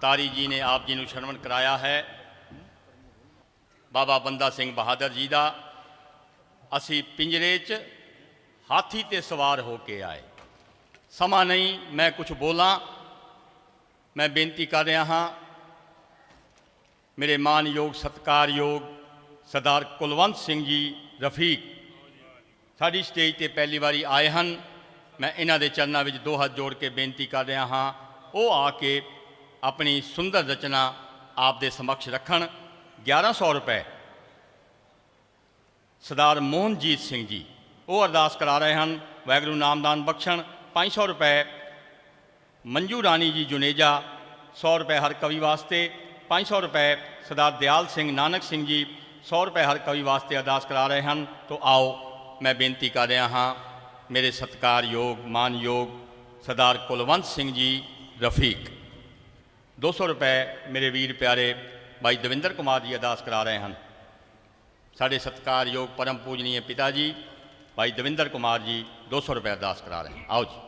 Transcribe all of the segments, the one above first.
ਤਾਰੀ ਜੀ ਨੇ ਆਪ ਜੀ ਨੂੰ ਸ਼ਰਮਣ ਕਰਾਇਆ ਹੈ। ਬਾਬਾ ਬੰਦਾ ਸਿੰਘ ਬਹਾਦਰ ਜੀ ਦਾ ਅਸੀਂ ਪਿੰਜਰੇ 'ਚ ਹਾਥੀ ਤੇ ਸਵਾਰ ਹੋ ਕੇ ਆਏ। ਸਮਾਂ ਨਹੀਂ, ਮੈਂ ਕੁਝ ਬੋਲਾਂ। ਮੈਂ ਬੇਨਤੀ ਕਰ ਰਿਹਾ ਹਾਂ, ਮੇਰੇ ਮਾਨਯੋਗ, ਸਤਿਕਾਰਯੋਗ ਸਰਦਾਰ ਕੁਲਵੰਤ ਸਿੰਘ ਜੀ, ਰਫੀਕ, ਸਾਡੀ ਸਟੇਜ ਤੇ ਪਹਿਲੀ ਵਾਰੀ ਆਏ ਹਨ। ਮੈਂ ਇਹਨਾਂ ਦੇ ਚਰਨਾਂ ਵਿੱਚ ਦੋ ਹੱਥ ਜੋੜ ਕੇ ਬੇਨਤੀ ਕਰ ਰਿਹਾ ਹਾਂ, ਉਹ ਆ ਕੇ ਆਪਣੀ ਸੁੰਦਰ ਰਚਨਾ ਆਪ ਦੇ ਸਮਕਸ਼ ਰੱਖਣ। 1100 ਰੁਪਏ। ਸਰਦਾਰ ਮੋਹਨਜੀਤ ਸਿੰਘ ਜੀ, ਉਹ ਅਰਦਾਸ ਕਰਾ ਰਹੇ ਹਨ, ਵਾਹਿਗੁਰੂ ਨਾਮਦਾਨ ਬਖਸ਼ਣ। 500 ਰੁਪਏ। ਮੰਜੂ ਰਾਣੀ ਜੀ ਜੁਨੇਜਾ 100 ਰੁਪਏ ਹਰ ਕਵੀ ਵਾਸਤੇ। 500 ਰੁਪਏ। ਸਰਦਾਰ ਦਿਆਲ ਸਿੰਘ ਨਾਨਕ ਸਿੰਘ ਜੀ 100 ਰੁਪਏ ਹਰ ਕਵੀ ਵਾਸਤੇ ਅਰਦਾਸ ਕਰਾ ਰਹੇ ਹਨ। ਤੋਂ ਆਓ, ਮੈਂ ਬੇਨਤੀ ਕਰ ਰਿਹਾ ਹਾਂ, ਮੇਰੇ ਸਤਿਕਾਰਯੋਗ, ਮਾਨਯੋਗ ਸਰਦਾਰ ਕੁਲਵੰਤ ਸਿੰਘ ਜੀ, ਰਫੀਕ। 200 ਰੁਪਏ ਮੇਰੇ ਵੀਰ ਪਿਆਰੇ ਭਾਈ ਦਵਿੰਦਰ ਕੁਮਾਰ ਜੀ ਅਰਦਾਸ ਕਰਾ ਰਹੇ ਹਨ। ਸਾਡੇ ਸਤਿਕਾਰਯੋਗ ਪਰਮ ਪੂਜਨੀਏ ਪਿਤਾ ਜੀ ਭਾਈ ਦਵਿੰਦਰ ਕੁਮਾਰ ਜੀ 200 ਰੁਪਏ ਅਰਦਾਸ ਕਰਾ ਰਹੇ ਹਨ। ਆਓ ਜੀ।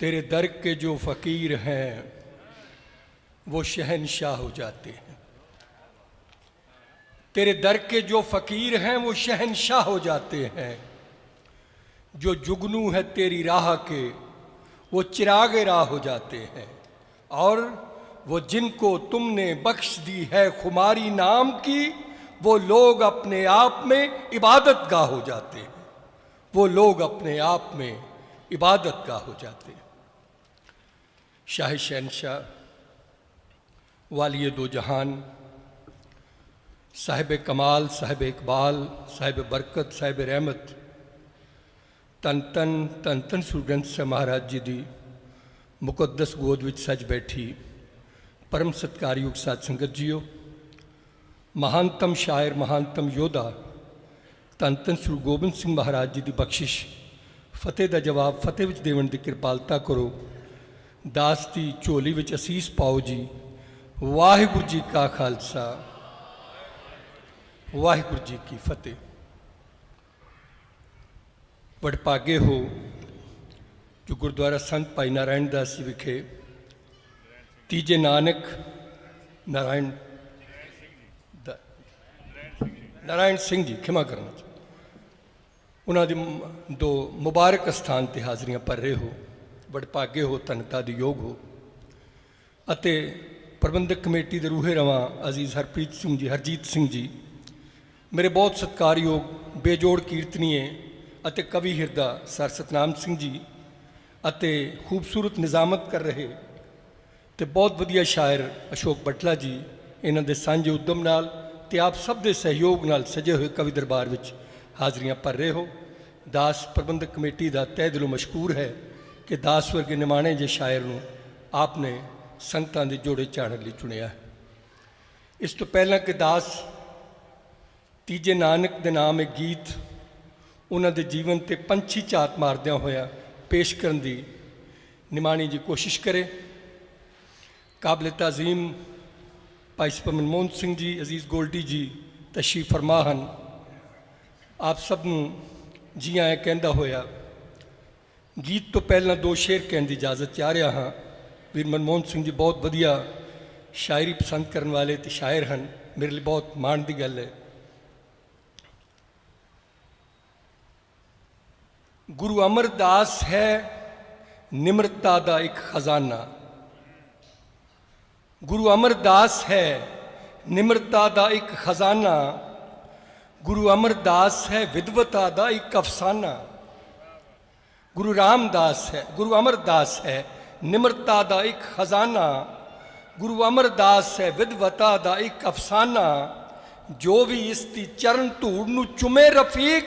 تیرے در کے جو فقیر ہیں، وہ شہنشاہ ہو جاتے ہیں۔ تیرے در کے جو فقیر ہیں، وہ شہنشاہ ہو جاتے ہیں۔ جو جگنو ہے تیری راہ کے، وہ چراغ راہ ہو جاتے ہیں۔ اور وہ جن کو تم نے بخش دی ہے خماری نام کی، وہ لوگ اپنے آپ میں عبادت گاہ ہو جاتے ہیں۔ وہ لوگ اپنے آپ میں عبادت گاہ ہو جاتے ہیں۔ शाह शहनशाह वालिय दो जहान साहिब कमाल साहिब इकबाल साहिब बरकत साहिब रहमत ਤਨ ਤਨ ਧੰਨ ਧੰਨ ਸ੍ਰੀ ਗ੍ਰੰਥ ਸਾਹਿਬ ਮਹਾਰਾਜ ਜੀ ਦੀ ਮੁਕੱਦਸ ਗੋਦ ਵਿੱਚ ਸੱਜ ਬੈਠੀ ਪਰਮ ਸਤਿਕਾਰਯੋਗ ਸਾਧ ਸੰਗਤ ਜੀਓ ਮਹਾਨਤਮ ਸ਼ਾਇਰ ਮਹਾਨਤਮ ਯੋਧਾ ਧੰਨ ਧੰਨ ਸ੍ਰੀ ਗੋਬਿੰਦ ਸਿੰਘ ਮਹਾਰਾਜ ਜੀ ਦੀ ਬਖਸ਼ਿਸ਼ ਫਤਿਹ ਦਾ ਜਵਾਬ ਫਤਿਹ ਵਿੱਚ ਦੇਵਣ ਦੀ ਕਿਰਪਾਲਤਾ ਕਰੋ ਦਾਸ ਦੀ ਝੋਲੀ ਵਿੱਚ ਅਸੀਸ ਪਾਓ ਜੀ। ਵਾਹਿਗੁਰੂ ਜੀ ਕਾ ਖਾਲਸਾ। ਵਾਹਿਗੁਰੂ ਜੀ ਕੀ ਫਤਿਹ। ਵਡਭਾਗੇ ਹੋ ਜੋ ਗੁਰਦੁਆਰਾ ਸੰਤ ਭਾਈ ਨਾਰਾਇਣ ਦਾਸ ਜੀ ਵਿਖੇ ਤੀਜੇ ਨਾਨਕ ਨਾਰਾਇਣ ਦਾ- ਨਾਰਾਇਣ ਸਿੰਘ ਜੀ, ਖਿਮਾ ਕਰਨਾ। ਉਹਨਾਂ ਦੀ ਦੋ ਮੁਬਾਰਕ ਸਥਾਨ ਤੇ ਹਾਜ਼ਰੀਆਂ ਭਰ ਰਹੇ ਹੋ। ਵਡਭਾਗੇ ਹੋ, ਧੰਨਤਾ ਦੇ ਯੋਗ ਹੋ। ਅਤੇ ਪ੍ਰਬੰਧਕ ਕਮੇਟੀ ਦੇ ਰੂਹੇ ਰਵਾਂ ਅਜ਼ੀਜ਼ ਹਰਪ੍ਰੀਤ ਸਿੰਘ ਜੀ, ਹਰਜੀਤ ਸਿੰਘ ਜੀ, ਮੇਰੇ ਬਹੁਤ ਸਤਿਕਾਰਯੋਗ, ਬੇਜੋੜ ਕੀਰਤਨੀਏ ਅਤੇ ਕਵੀ ਹਿਰਦਾ ਸਰ ਸਤਨਾਮ ਸਿੰਘ ਜੀ ਅਤੇ ਖੂਬਸੂਰਤ ਨਿਜ਼ਾਮਤ ਕਰ ਰਹੇ ਤੇ ਬਹੁਤ ਵਧੀਆ ਸ਼ਾਇਰ ਅਸ਼ੋਕ ਬਟਲਾ ਜੀ, ਇਹਨਾਂ ਦੇ ਸਾਂਝੇ ਉਦਮ ਨਾਲ ਤੇ ਆਪ ਸਭ ਦੇ ਸਹਿਯੋਗ ਨਾਲ ਸਜੇ ਹੋਏ ਕਵੀ ਦਰਬਾਰ ਵਿੱਚ ਹਾਜ਼ਰੀਆਂ ਭਰ ਰਹੇ ਹੋ। ਦਾਸ ਪ੍ਰਬੰਧਕ ਕਮੇਟੀ ਦਾ ਤਹਿ ਦਿਲੋਂ ਮਸ਼ਕੂਰ ਹੈ। ਕਿ ਦਾਸ ਵਰਗੇ ਨਿਮਾਣੇ ਜੇ ਸ਼ਾਇਰ ਨੂੰ ਆਪ ਨੇ ਸੰਗਤਾਂ ਦੇ ਜੋੜੇ ਚਾੜਨ ਲਈ ਚੁਣਿਆ ਇਸ ਤੋਂ ਪਹਿਲਾਂ ਕਿ ਦਾਸ ਤੀਜੇ ਨਾਨਕ ਦੇ ਨਾਮ ਇੱਕ ਗੀਤ ਉਹਨਾਂ ਦੇ ਜੀਵਨ ਤੇ ਪੰਛੀ ਝਾਤ ਮਾਰਦਿਆਂ ਹੋਇਆ ਪੇਸ਼ ਕਰਨ ਦੀ ਨਿਮਾਣੀ ਜੀ ਕੋਸ਼ਿਸ਼ ਕਰੇ। ਕਾਬਲ ਤਾਜ਼ੀਮ ਭਾਈ ਸਭ ਮਨਮੋਹਨ ਸਿੰਘ ਜੀ, ਅਜ਼ੀਜ਼ ਗੋਲਡੀ ਜੀ ਤਸ਼ਰੀਫ ਫਰਮਾ ਹਨ। ਆਪ ਸਭ ਨੂੰ ਜੀ ਆਇਆਂ ਕਹਿੰਦਾ ਹੋਇਆ ਗੀਤ ਤੋਂ ਪਹਿਲਾਂ ਦੋ ਸ਼ੇਰ ਕਹਿਣ ਦੀ ਇਜਾਜ਼ਤ ਚਾਹ ਰਿਹਾ ਹਾਂ। ਵੀਰ ਮਨਮੋਹਨ ਸਿੰਘ ਜੀ ਬਹੁਤ ਵਧੀਆ ਸ਼ਾਇਰੀ ਪਸੰਦ ਕਰਨ ਵਾਲੇ ਤੇ ਸ਼ਾਇਰ ਹਨ। ਮੇਰੇ ਲਈ ਬਹੁਤ ਮਾਣ ਦੀ ਗੱਲ ਹੈ। ਗੁਰੂ ਅਮਰਦਾਸ ਹੈ, ਨਿਮਰਤਾ ਦਾ ਇੱਕ ਖਜ਼ਾਨਾ। ਗੁਰੂ ਅਮਰਦਾਸ ਹੈ, ਨਿਮਰਤਾ ਦਾ ਇੱਕ ਖਜ਼ਾਨਾ। ਗੁਰੂ ਅਮਰਦਾਸ ਹੈ ਵਿਦਵਤਾ ਦਾ ਇੱਕ ਅਫਸਾਨਾ। ਗੁਰੂ ਰਾਮਦਾਸ ਹੈ, ਗੁਰੂ ਅਮਰਦਾਸ ਹੈ, ਨਿਮਰਤਾ ਦਾ ਇੱਕ ਖਜ਼ਾਨਾ, ਗੁਰੂ ਅਮਰਦਾਸ ਹੈ ਵਿਦਵਤਾ ਦਾ ਇੱਕ ਅਫਸਾਨਾ, ਜੋ ਵੀ ਇਸ ਦੀ ਚਰਨ ਧੂੜ ਨੂੰ ਚੁੰਮੇ ਰਫੀਕ,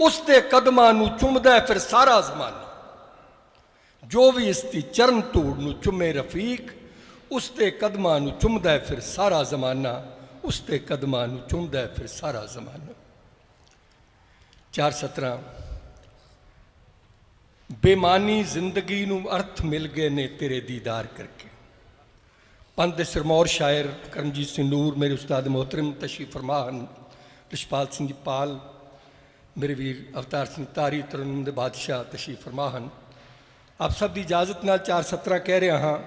ਉਸ ਦੇ ਕਦਮਾਂ ਨੂੰ ਚੁੰਮਦਾ ਫਿਰ ਸਾਰਾ ਜ਼ਮਾਨਾ। ਜੋ ਵੀ ਇਸ ਦੀ ਚਰਨ ਧੂੜ ਨੂੰ ਚੁੰਮੇ ਰਫੀਕ, ਉਸ ਦੇ ਕਦਮਾਂ ਨੂੰ ਚੁੰਮਦਾ ਫਿਰ ਸਾਰਾ ਜ਼ਮਾਨਾ, ਉਸ ਦੇ ਕਦਮਾਂ ਨੂੰ ਚੁੰਮਦਾ ਫਿਰ ਸਾਰਾ ਜ਼ਮਾਨਾ। ਚਾਰ ਸਤਰਾਂ। ਬੇਮਾਨੀ ਜ਼ਿੰਦਗੀ ਨੂੰ ਅਰਥ ਮਿਲ ਗਏ ਨੇ ਤੇਰੇ ਦੀਦਾਰ ਕਰਕੇ। ਪੰਥ ਦੇ ਸਰਮੌਰ ਸ਼ਾਇਰ ਕਰਮਜੀਤ ਸਿੰਘ ਨੂਰ, ਮੇਰੇ ਉਸਤਾਦ ਮੁਹਤਰਮ ਤਸ਼ੀ ਫਰਮਾ ਹਨ ਰਿਸ਼ਪਾਲ ਸਿੰਘ ਜੀ ਪਾਲ, ਮੇਰੇ ਵੀਰ ਅਵਤਾਰ ਸਿੰਘ ਤਾਰੀ ਤਰਨਮ ਦੇ ਬਾਦਸ਼ਾਹ ਤਸ਼ੀ ਫਰਮਾ ਹਨ ਆਪ ਸਭ ਦੀ ਇਜਾਜ਼ਤ ਨਾਲ ਚਾਰ ਸਤਰਾਂ ਕਹਿ ਰਿਹਾ ਹਾਂ,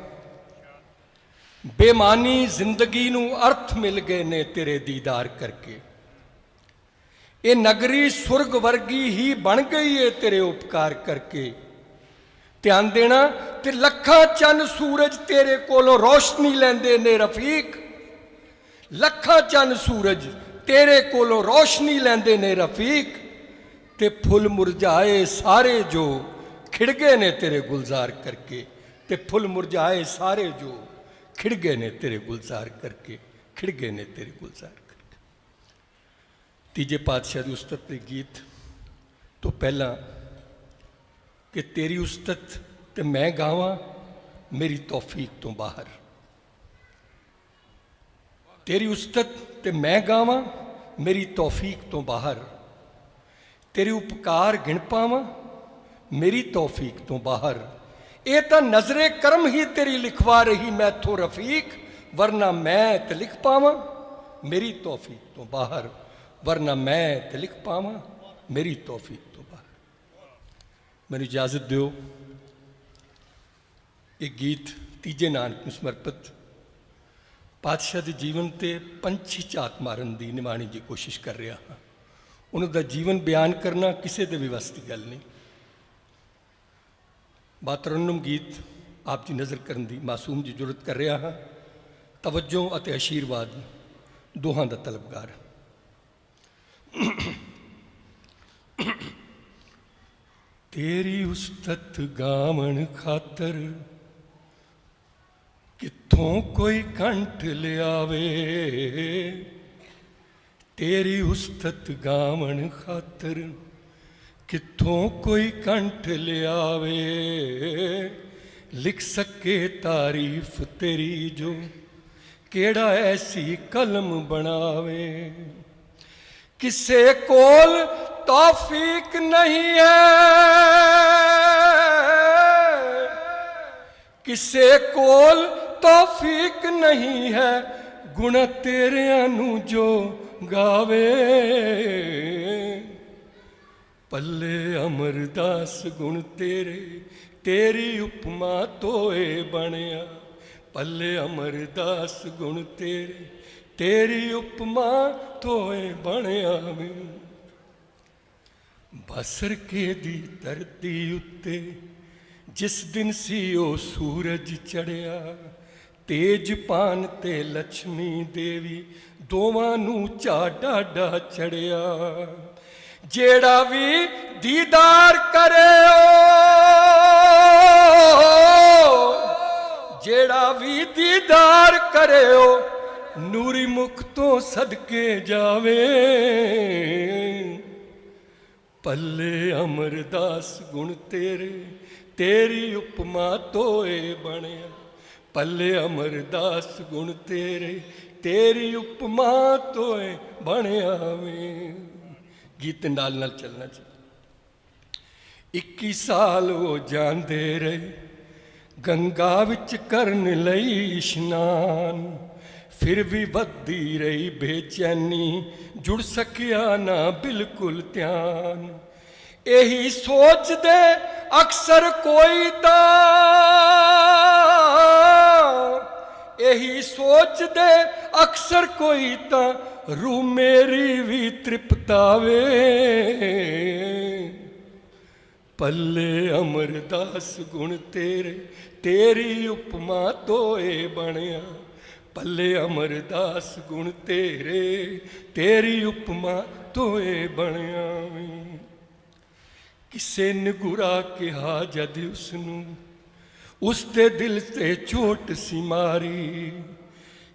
ਬੇਮਾਨੀ ਜ਼ਿੰਦਗੀ ਨੂੰ ਅਰਥ ਮਿਲ ਗਏ ਨੇ ਤੇਰੇ ਦੀਦਾਰ ਕਰਕੇ। ਇਹ ਨਗਰੀ ਸੁਰਗ ਵਰਗੀ ਹੀ ਬਣ ਗਈ ਏ ਤੇਰੇ ਉਪਕਾਰ ਕਰਕੇ। ਧਿਆਨ ਦੇਣਾ ਤੇ ਲੱਖਾਂ ਚੰਨ ਸੂਰਜ ਤੇਰੇ ਕੋਲੋਂ ਰੋਸ਼ਨੀ ਲੈਂਦੇ ਨੇ ਰਫੀਕ। ਲੱਖਾਂ ਚੰਨ ਸੂਰਜ ਤੇਰੇ ਕੋਲੋਂ ਰੋਸ਼ਨੀ ਲੈਂਦੇ ਨੇ ਰਫੀਕ। ਤੇ ਫੁੱਲ ਮੁਰਝਾਏ ਸਾਰੇ ਜੋ ਖਿੜ ਗਏ ਨੇ ਤੇਰੇ ਗੁਲਜ਼ਾਰ ਕਰਕੇ। ਤੇ ਫੁੱਲ ਮੁਰਝਾਏ ਸਾਰੇ ਜੋ ਖਿੜ ਗਏ ਨੇ ਤੇਰੇ ਗੁਲਜ਼ਾਰ ਕਰਕੇ। ਖਿੜ ਗਏ ਨੇ ਤੇਰੇ ਗੁਲਜ਼ਾਰ। ਕਰਕੇ ਤੀਜੇ ਪਾਤਸ਼ਾਹ ਦੀ ਉਸਤਤ ਦੇ ਗੀਤ ਤੋਂ ਪਹਿਲਾਂ ਕਿ ਤੇਰੀ ਉਸਤਤ ਤੇ ਮੈਂ ਗਾਵਾਂ, ਮੇਰੀ ਤੌਫੀਕ ਤੋਂ ਬਾਹਰ। ਤੇਰੀ ਉਸਤਤ ਤੇ ਮੈਂ ਗਾਵਾਂ, ਮੇਰੀ ਤੌਫੀਕ ਤੋਂ ਬਾਹਰ। ਤੇਰੇ ਉਪਕਾਰ ਗਿਣ ਪਾਵਾਂ, ਮੇਰੀ ਤੌਫੀਕ ਤੋਂ ਬਾਹਰ। ਇਹ ਤਾਂ ਨਜ਼ਰੇ ਕਰਮ ਹੀ ਤੇਰੀ ਲਿਖਵਾ ਰਹੀ ਮੈਥੋਂ ਰਫੀਕ, ਵਰਨਾ ਮੈਂ ਤੇ ਲਿਖ ਪਾਵਾਂ, ਮੇਰੀ ਤੌਫੀਕ ਤੋਂ ਬਾਹਰ। ਵਰਨਾ ਮੈਂ ਤੇ ਲਿਖ ਪਾਵਾਂ, ਮੇਰੀ ਤੌਫੀਕ ਤੋਂ ਬਾਹਰ ਮੈਨੂੰ ਇਜਾਜ਼ਤ ਦਿਓ। ਇਹ ਗੀਤ ਤੀਜੇ ਨਾਨਕ ਨੂੰ ਸਮਰਪਿਤ। ਪਾਤਸ਼ਾਹ ਦੇ ਜੀਵਨ ਤੇ ਪੰਛੀ ਝਾਤ ਮਾਰਨ ਦੀ ਨਿਮਾਣੀ ਦੀ ਕੋਸ਼ਿਸ਼ ਕਰ ਰਿਹਾ ਹਾਂ। ਉਹਨਾਂ ਦਾ ਜੀਵਨ ਬਿਆਨ ਕਰਨਾ ਕਿਸੇ ਦੇ ਵੀ ਵੱਸ ਦੀ ਗੱਲ ਨਹੀਂ। ਬਾਤਰਨਮ ਗੀਤ ਆਪ ਦੀ ਨਜ਼ਰ ਕਰਨ ਦੀ ਮਾਸੂਮ ਜੀ ਜੁਰਤ ਕਰ ਰਿਹਾ ਹਾਂ। ਤਵੱਜੋ ਅਤੇ ਅਸ਼ੀਰਵਾਦ ਦੋਹਾਂ ਦਾ ਤਲਬਗਾਰ। ਤੇਰੀ ਉਸਤਤ ਗਾਵਣ ਖਾਤਰ ਕਿੱਥੋਂ ਕੋਈ ਕੰਠ ਲਿਆਵੇ? ਤੇਰੀ ਉਸਤਤ ਗਾਵਣ ਖਾਤਰ ਕਿੱਥੋਂ ਕੋਈ ਕੰਠ ਲਿਆਵੇ? ਲਿਖ ਸਕੇ ਤਾਰੀਫ ਤੇਰੀ ਜੋ ਕਿਹੜਾ ਐਸੀ ਕਲਮ ਬਣਾਵੇ? ਕਿਸੇ ਕੋਲ ਤੌਫੀਕ ਨਹੀਂ ਹੈ। ਕਿਸੇ ਕੋਲ ਤੌਫੀਕ ਨਹੀਂ ਹੈ, ਗੁਣ ਤੇਰਿਆਂ ਨੂੰ ਜੋ ਗਾਵੇ। ਪੱਲੇ ਅਮਰਦਾਸ, ਗੁਣ ਤੇਰੇ, ਤੇਰੀ ਉਪਮਾ ਤੋਏ ਬਣਿਆ। ਪੱਲੇ ਅਮਰਦਾਸ, ਗੁਣ ਤੇਰੇ ਤੇਰੀ ਉਪਮਾ ਤੋਏ ਬਣਿਆ ਮੈਂ ਬਸਰ ਕੇ ਦੀ ਧਰਤੀ ਉੱਤੇ ਜਿਸ ਦਿਨ ਸੀ ਉਹ ਸੂਰਜ ਚੜਿਆ ਤੇਜਪਾਨ ਤੇ ਲక్ష్ਮੀ ਦੇਵੀ ਦੋਵਾਂ ਨੂੰ ਝਾ ਡਾਡਾ ਚੜਿਆ। ਜਿਹੜਾ ਵੀ ਦੀਦਾਰ ਕਰਿਓ ਜਿਹੜਾ ਵੀ ਦੀਦਾਰ ਕਰਿਓ ਨੂਰੀ ਮੁਖ ਤੋਂ ਸਦਕੇ ਜਾਵੇ। ਪੱਲੇ ਅਮਰਦਾਸ ਗੁਣ ਤੇਰੇ, ਤੇਰੀ ਉਪਮਾ ਤੋਏ ਬਣਿਆ। ਪੱਲੇ ਅਮਰਦਾਸ ਗੁਣ ਤੇਰੇ, ਤੇਰੀ ਉਪਮਾ ਤੋਏ ਬਣਿਆ ਵੇ। ਗੀਤ ਨਾਲ ਨਾਲ ਚੱਲਣਾ ਜੀ। 21 ਸਾਲ ਉਹ ਜਾਂਦੇ ਰਹੇ, ਗੰਗਾ ਵਿੱਚ ਕਰਨ ਲਈ ਇਸ਼ਨਾਨ। ਫਿਰ ਵੀ ਵੱਧਦੀ ਰਹੀ ਬੇਚੈਨੀ, ਜੁੜ ਸਕਿਆ ਨਾ ਬਿਲਕੁਲ ਧਿਆਨ। ਇਹੀ ਸੋਚਦੇ ਅਕਸਰ ਕੋਈ ਤਾਂ। ਇਹੀ ਸੋਚਦੇ ਅਕਸਰ ਕੋਈ ਤਾਂ ਰੂ ਮੇਰੀ ਵੀ ਤ੍ਰਿਪਤਾਵੇ। ਪੱਲੇ ਅਮਰਦਾਸ ਗੁਣ ਤੇਰੇ, ਤੇਰੀ ਉਪਮਾ ਤੋਏ ਬਣਿਆ। ਪੱਲੇ ਅਮਰਦਾਸ ਗੁਣ ਤੇਰੇ, ਤੇਰੀ ਉਪਮਾ ਤੋਏ ਬਣਿਆ ਵੇ। ਕਿਸੇ ਨੇ ਗੁਰਾ ਕਿਹਾ ਜਦ ਉਸ ਨੂੰ ਉਸ ਦੇ ਦਿਲ ਤੇ ਝੋਟ ਸੀ ਮਾਰੀ।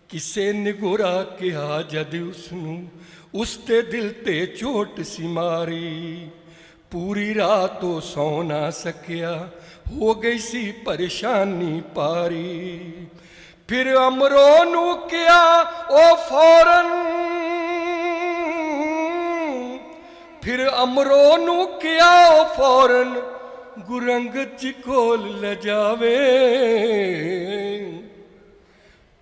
ਕਿਸੇ ਨੇ ਗੋਰਾ ਕਿਹਾ ਜਦ ਉਸ ਨੂੰ ਉਸ ਦੇ ਦਿਲ ਤੇ ਝੋਟ ਸੀ ਮਾਰੀ। ਪੂਰੀ ਰਾਤ ਉਹ ਸੌ ਨਾ ਸਕਿਆ, ਹੋ ਗਈ ਸੀ ਪਰੇਸ਼ਾਨੀ ਪਾਰੀ। ਫਿਰ ਅਮਰੋ ਨੂੰ ਕਿਹਾ ਉਹ ਫੌਰਨ! ਫਿਰ ਅਮਰੋ ਨੂੰ ਕਿਹਾ ਉਹ ਫੌਰਨ, ਗੁਰੰਗ ਚ ਕੋਲ ਲੈ ਜਾਵੇ।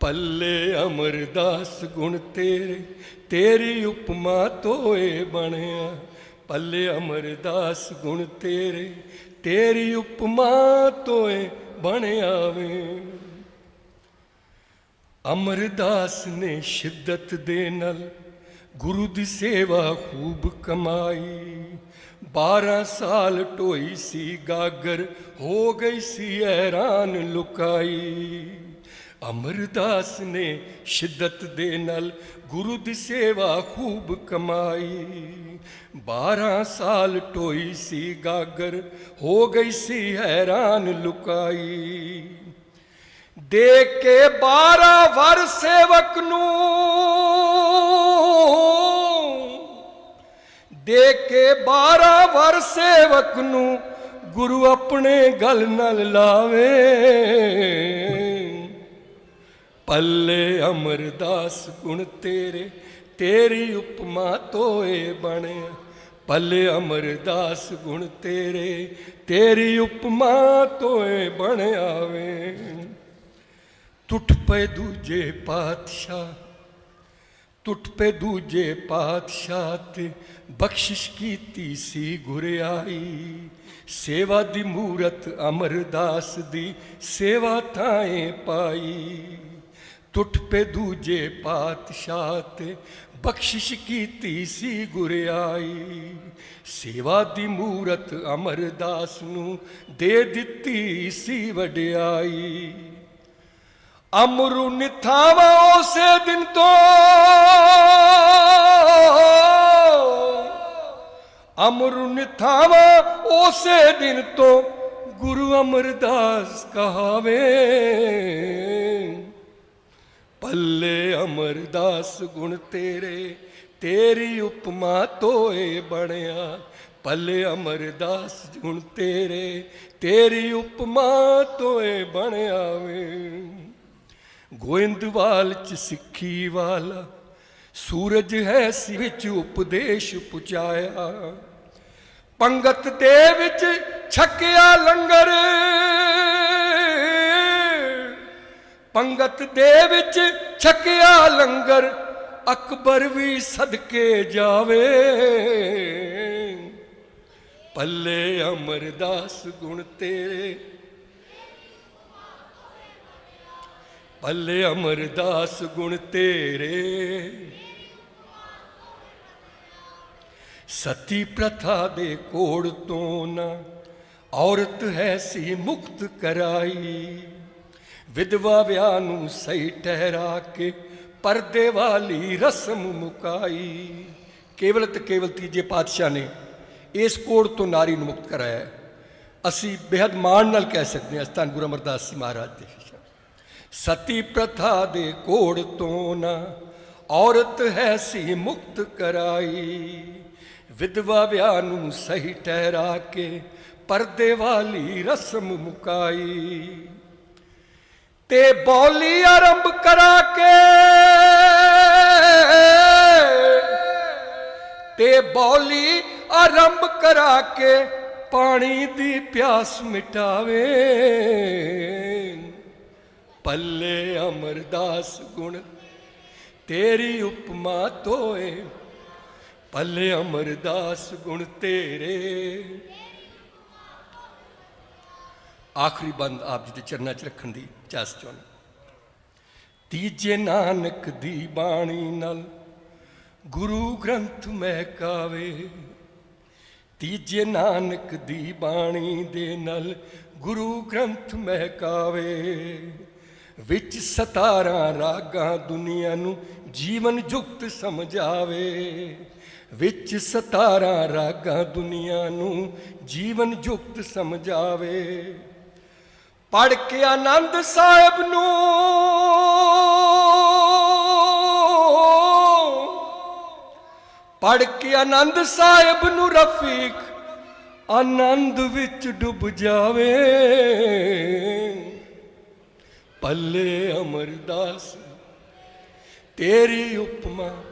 ਪੱਲੇ ਅਮਰਦਾਸ ਗੁਣ ਤੇਰੇ, ਤੇਰੀ ਉਪਮਾ ਤੋਏ ਬਣਿਆ। ਪੱਲੇ ਅਮਰਦਾਸ ਗੁਣ ਤੇਰੇ, ਤੇਰੀ ਉਪਮਾ ਤੋਏ ਬਣਿਆ ਵੇ ਅਮਰਦਾਸ ਨੇ ਸ਼ਿੱਦਤ ਦੇ ਨਾਲ ਗੁਰੂ ਦੀ ਸੇਵਾ ਖੂਬ ਕਮਾਈ। 12 ਸਾਲ ਢੋਈ ਸੀ ਗਾਗਰ, ਹੋ ਗਈ ਸੀ ਹੈਰਾਨ ਲੁਕਾਈ। ਅਮਰਦਾਸ ਨੇ ਸ਼ਿੱਦਤ ਦੇ ਨਾਲ ਗੁਰੂ ਦੀ ਸੇਵਾ ਖੂਬ ਕਮਾਈ। 12 ਸਾਲ ਢੋਈ ਸੀ ਗਾਗਰ, ਹੋ ਗਈ ਸੀ ਹੈਰਾਨ ਲੁਕਾਈ। ਦੇ ਕੇ 12 ਵਰ ਸੇਵਕ ਨੂੰ ਦੇ ਕੇ 12 ਵਰ ਸੇਵਕ ਨੂੰ ਗੁਰੂ ਆਪਣੇ ਗਲ ਨਾਲ ਲਾਵੇ। ਪੱਲੇ ਅਮਰਦਾਸ ਗੁਣ ਤੇਰੇ, ਤੇਰੀ ਉਪਮਾ ਤੋਏ ਬਣਿਆ ਪੱਲੇ ਅਮਰਦਾਸ ਗੁਣ ਤੇਰੇ, ਤੇਰੀ ਉਪਮਾ ਤੋਏ ਬਣਿਆ ਵੇ ਟੁੱਟ ਪਏ ਦੂਜੇ ਪਾਤਸ਼ਾਹ, ਟੁੱਟ ਪਏ ਦੂਜੇ ਪਾਤਸ਼ਾਹ ਤੇ ਬਖਸ਼ਿਸ਼ ਕੀਤੀ ਸੀ ਗੁਰਿਆਈ। ਸੇਵਾ ਦੀ ਮੂਰਤ ਅਮਰਦਾਸ ਦੀ ਸੇਵਾ ਥਾਏ ਪਾਈ। ਟੁੱਟ ਪਏ ਦੂਜੇ ਪਾਤਸ਼ਾਹ ਤੇ ਬਖਸ਼ਿਸ਼ ਕੀਤੀ ਸੀ ਗੁਰਿਆਈ। ਸੇਵਾ ਦੀ ਮੂਰਤ ਅਮਰਦਾਸ ਨੂੰ ਦੇ ਦਿੱਤੀ ਸੀ ਵਡਿਆਈ। ਅਮਰੂ ਨਿਥਾਵਾ ਉਸੇ ਦਿਨ ਤੋਂ। ਅਮਰੂ ਨਿਥਾਵਾ ਉਸੇ ਦਿਨ ਤੋਂ ਗੁਰੂ ਅਮਰਦਾਸ ਕਹਾਵੇ। ਪੱਲੇ ਅਮਰਦਾਸ, ਗੁਣ ਤੇਰੇ, ਤੇਰੀ ਉਪਮਾ ਤੋਏ ਬਣਿਆ। ਪੱਲੇ ਅਮਰਦਾਸ, ਗੁਣ ਤੇਰੇ, ਤੇਰੀ ਉਪਮਾ ਤੋਏ ਬਣਿਆ ਵੇ। ਗੋਇੰਦਵਾਲ ਚ ਸਿੱਖੀ ਵਾਲਾ, ਸੂਰਜ ਹੈ ਸੀ ਵਿੱਚ ਉਪਦੇਸ਼ ਪੁਚਾਇਆ। ਪੰਗਤ ਦੇ ਵਿੱਚ ਛਕਿਆ ਲੰਗਰ, ਪੰਗਤ ਦੇ ਵਿੱਚ ਛਕਿਆ ਲੰਗਰ, ਅਕਬਰ ਵੀ ਸਦਕੇ ਜਾਵੇ। ਪੱਲੇ ਅਮਰਦਾਸ ਗੁਣ ਤੇਰੇ ਪੱਲੇ ਅਮਰਦਾਸ ਗੁਣ ਤੇਰੇ। ਸਤੀ ਪ੍ਰਥਾ ਦੇ ਕੋੜ ਤੋਂ ਨਾ ਔਰਤ ਹੈ ਸੀ ਮੁਕਤ ਕਰਾਈ। ਵਿਧਵਾ ਵਿਆਹ ਨੂੰ ਸਹੀ ਠਹਿਰਾ ਕੇ ਪਰਦੇ ਵਾਲੀ ਰਸਮ ਮੁਕਾਈ। ਕੇਵਲ ਤੇ ਕੇਵਲ ਤੀਜੇ ਪਾਤਸ਼ਾਹ ਨੇ ਇਸ ਕੋੜ ਤੋਂ ਨਾਰੀ ਨੂੰ ਮੁਕਤ ਕਰਾਇਆ। ਅਸੀਂ ਬੇहद ਮਾਣ ਨਾਲ ਕਹਿ ਸਕਦੇ ਹਾਂ ਅਸਤਾਨ ਗੁਰੂ ਅਮਰਦਾਸ ਜੀ ਮਹਾਰਾਜ ਦੇ। ਸਤੀ ਪ੍ਰਥਾ ਦੇ ਕੋੜ ਤੋਂ ਨਾ, ਔਰਤ ਹੈ ਸੀ ਮੁਕਤ ਕਰਾਈ। ਵਿਧਵਾ ਵਿਆਹ ਨੂੰ ਸਹੀ ਠਹਿਰਾ ਕੇ ਪਰਦੇ ਵਾਲੀ ਰਸਮ ਮੁਕਾਈ। ਤੇ ਬੋਲੀ ਆਰੰਭ ਕਰਾ ਕੇ, ਤੇ ਬੋਲੀ ਆਰੰਭ ਕਰਾ ਕੇ ਪਾਣੀ ਦੀ ਪਿਆਸ ਮਿਟਾਵੇ। ਪੱਲੇ ਅਮਰਦਾਸ ਗੁਣ, ਤੇਰੀ ਉਪਮਾ ਤੋਏ ਪੱਲੇ ਅਮਰਦਾਸ ਗੁਣ ਤੇਰੇ। ਆਖਰੀ ਬੰਦ ਆਪ ਜੀ ਦੇ ਚਰਨਾਂ 'ਚ ਰੱਖਣ ਦੀ ਚਾਸ ਚਾਹੁੰਦਾ ਤੀਜੇ ਨਾਨਕ ਦੀ ਬਾਣੀ ਨਾਲ ਗੁਰੂ ਗ੍ਰੰਥ ਮਹਿਕਾਵੇ। ਤੀਜੇ ਨਾਨਕ ਦੀ ਬਾਣੀ ਦੇ ਨਾਲ ਗੁਰੂ ਗ੍ਰੰਥ ਮਹਿਕਾਵੇ। ਵਿੱਚ ਸਤਾਰਾਂ ਰਾਗਾਂ ਦੁਨੀਆ ਨੂੰ ਜੀਵਨ ਜੁਗਤ ਸਮਝਾਵੇ। ਵਿੱਚ ਸਤਾਰਾਂ ਰਾਗਾਂ ਦੁਨੀਆ ਨੂੰ ਜੀਵਨ ਜੁਗਤ ਸਮਝਾਵੇ। ਪੜ ਕੇ ਆਨੰਦ ਸਾਹਿਬ ਨੂੰ ਪੜ ਕੇ ਆਨੰਦ ਸਾਹਿਬ ਨੂੰ ਰਫੀਕ ਆਨੰਦ ਵਿੱਚ ਡੁੱਬ ਜਾਵੇ। ਪੱਲੇ ਅਮਰਦਾਸ, ਤੇਰੀ ਉਪਮਾ।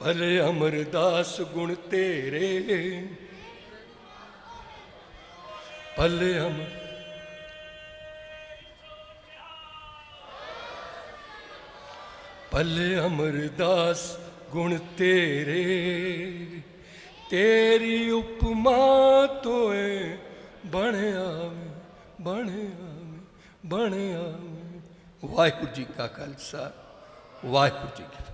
ਪੱਲੇ ਅਮਰਦਾਸ ਗੁਣ ਤੇਰੇ। ਭਲੇ ਅਮਰ ਭਲੇ ਅਮਰਦਾਸ ਗੁਣ ਤੇਰੇ। ਤੇਰੀ ਉਪਮਾ ਤੋਏ ਬਣਿਆ ਬਣਿਆ ਬਣਿਆ। ਵਾਹਿਗੁਰੂ ਜੀ ਕਾ ਖਾਲਸਾ ਵਾਹਿਗੁਰੂ ਜੀ ਕੀ ਫਤਿਹ।